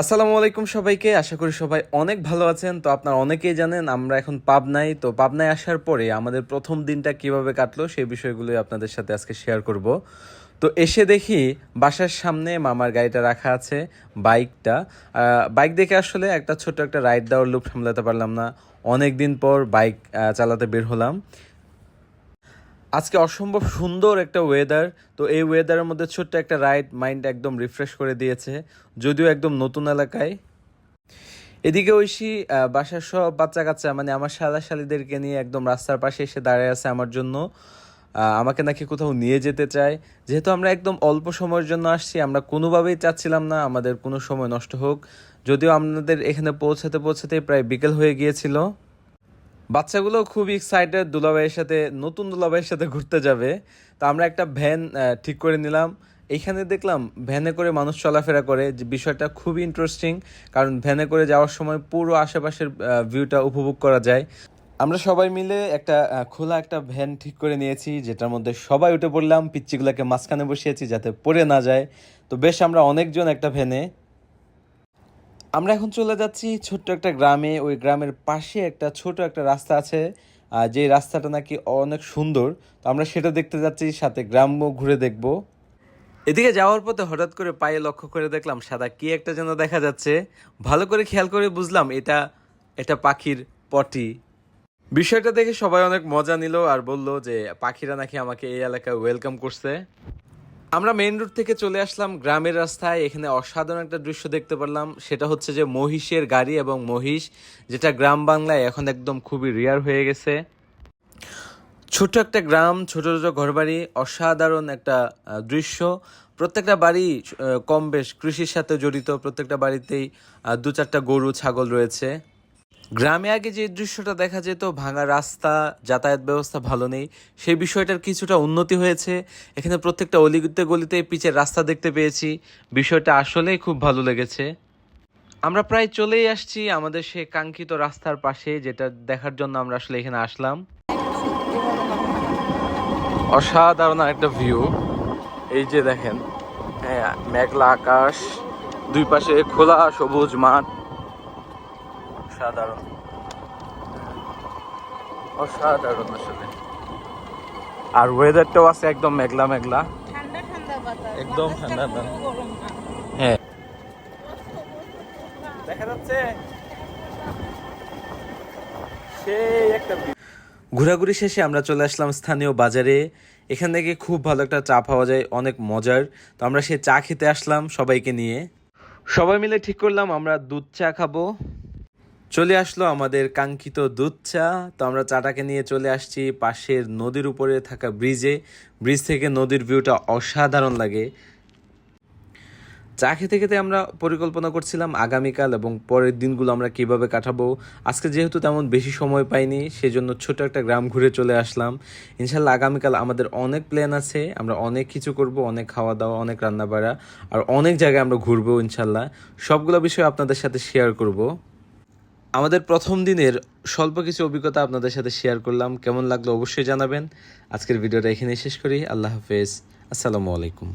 আসসালামু আলাইকুম সবাইকে। আশা করি সবাই অনেক ভালো আছেন। তো আপনারা অনেকেই জানেন, আমরা এখন পাবনায়। তো পাবনায় আসার পরে আমাদের প্রথম দিনটা কীভাবে কাটলো সেই বিষয়গুলোই আপনাদের সাথে আজকে শেয়ার করব। তো এসে দেখি বাসার সামনে মামার গাড়িটা রাখা আছে, বাইকটা। বাইক দেখে আসলে একটা ছোট্ট একটা রাইড দেওয়ার লুপ সামলাতে পারলাম না। অনেক দিন পর বাইক চালাতে বের হলাম। আজকে অসম্ভব সুন্দর একটা ওয়েদার তো এই ওয়েদারের মধ্যে ছোট্ট একটা রাইড মাইন্ড একদম রিফ্রেশ করে দিয়েছে, যদিও একদম নতুন এলাকায়। এদিকে ঐশী বাসার সব বাচ্চা কাচ্চা মানে আমার শালা শালিদেরকে নিয়ে একদম রাস্তার পাশে এসে দাঁড়িয়ে আছে আমার জন্য। আমাকে নাকি কোথাও নিয়ে যেতে চায়। যেহেতু আমরা একদম অল্প সময়ের জন্য আসছি, আমরা কোনোভাবেই চাচ্ছিলাম না, আমাদের কোনো সময় নষ্ট হোক। যদিও আমাদের এখানে পৌঁছাতে পৌঁছাতে প্রায় বিকেল হয়ে গিয়েছিল। বাচ্চাগুলো খুব এক্সাইটেড দুলাভাইয়ের সাথে, নতুন দুলাভাইয়ের সাথে ঘুরতে যাবে। তো আমরা একটা ভ্যান ঠিক করে নিলাম। এইখানে দেখলাম ভ্যানে করে মানুষ চলাফেরা করে, যে বিষয়টা খুবই ইন্টারেস্টিং কারণ ভ্যানে করে যাওয়ার সময় পুরো আশেপাশের ভিউটা উপভোগ করা যায়। আমরা সবাই মিলে একটা খোলা একটা ভ্যান ঠিক করে নিয়েছি, যেটার মধ্যে সবাই উঠে পড়লাম, পিচ্চিগুলোকে মাঝখানে বসিয়েছি যাতে পড়ে না যায়। তো বেশ আমরা অনেকজন একটা ভ্যানে আমরা এখন চলে যাচ্ছি ছোট্ট একটা গ্রামে। ওই গ্রামের পাশে একটা ছোট একটা রাস্তা আছে যে রাস্তাটা নাকি অনেক সুন্দর। তো আমরা সেটা দেখতে যাচ্ছি, সাথে গ্রাম্য ঘুরে দেখব। এদিকে যাওয়ার পথে হঠাৎ করে পায়ে লক্ষ্য করে দেখলাম সাদা কি একটা যেন দেখা যাচ্ছে। ভালো করে খেয়াল করে বুঝলাম এটা এটা পাখির পটি। বিষয়টা দেখে সবাই অনেক মজা নিল আর বলল যে পাখিরা নাকি আমাকে এই এলাকায় ওয়েলকাম করছে। আমরা মেইন রোড থেকে চলে আসলাম, গ্রামের রাস্তায়। এখানে অসাধারণ একটা দৃশ্য দেখতে পারলাম সেটা হচ্ছে যে মহিষের গাড়ি এবং মহিষ, যেটা গ্রাম বাংলায় এখন একদম খুবই রিয়ার হয়ে গেছে। ছোট একটা গ্রাম, ছোট ছোট ঘরবাড়ি, অসাধারণ একটা দৃশ্য। প্রত্যেকটা বাড়ি কম বেশ কৃষির সাথে জড়িত। প্রত্যেকটা বাড়িতেই দু চারটা গরু, ছাগল রয়েছে। গ্রামে আগে যে দৃশ্যটা দেখা যেত, ভাঙা রাস্তা, যাতায়াত ব্যবস্থা ভালো নেই, সেই বিষয়টার কিছুটা উন্নতি হয়েছে। এখানে প্রত্যেকটা অলিগুতে গলিতে পিচের রাস্তা দেখতে পেয়েছি। বিষয়টা আসলেই খুব ভালো লেগেছে। আমরা প্রায় চলেই আসছি আমাদের সেই কাঙ্ক্ষিত রাস্তার পাশে, যেটা দেখার জন্য আমরা আসলে এখানে আসলাম। অসাধারণ একটা ভিউ এই যে দেখেন হ্যাঁ মেঘলা আকাশ, দুই পাশে খোলা সবুজ মাঠ। অসাধারণ। অসাধারণ আসলে। আর ওয়েদারটাও আছে একদম মেঘলা মেঘলা। ঠান্ডা ঠান্ডা বাতাস। একদম ঠান্ডা ঠান্ডা। হ্যাঁ। দেখা যাচ্ছে। সেই একটা ঘোরাঘুরি শেষে আমরা চলে আসলাম স্থানীয় বাজারে। এখান থেকে খুব ভালো একটা চা পাওয়া যায় অনেক মজার। তো আমরা সেই চা খেতে আসলাম সবাইকে নিয়ে। সবাই মিলে ঠিক করলাম আমরা দুধ চা খাব। চলে আসলো আমাদের কাঙ্ক্ষিত দুধ চা। তো আমরা চাটাকে নিয়ে চলে আসছি পাশের নদীর উপরে থাকা ব্রিজে। ব্রিজ থেকে নদীর ভিউটা অসাধারণ লাগে। চা খেতে খেতে আমরা পরিকল্পনা করছিলাম আগামীকাল এবং পরের দিনগুলো আমরা কীভাবে কাটাবো। আজকে যেহেতু তেমন বেশি সময় পাইনি, সেজন্য ছোট একটা গ্রাম ঘুরে চলে আসলাম। ইনশাল্লাহ আগামীকাল আমাদের অনেক প্ল্যান আছে। আমরা অনেক কিছু করব, অনেক খাওয়া দাওয়া, অনেক রান্না বাড়া আর অনেক জায়গায় আমরা ঘুরবো ইনশাল্লাহ সবগুলো বিষয় আপনাদের সাথে শেয়ার করব। আমাদের প্রথম দিনের স্বল্প কিছু অভিজ্ঞতা আপনাদের সাথে শেয়ার করলাম। কেমন লাগল অবশ্যই জানাবেন। আজকের ভিডিওটা এখানে শেষ করি। আল্লাহ হাফেজ। আসসালামু আলাইকুম।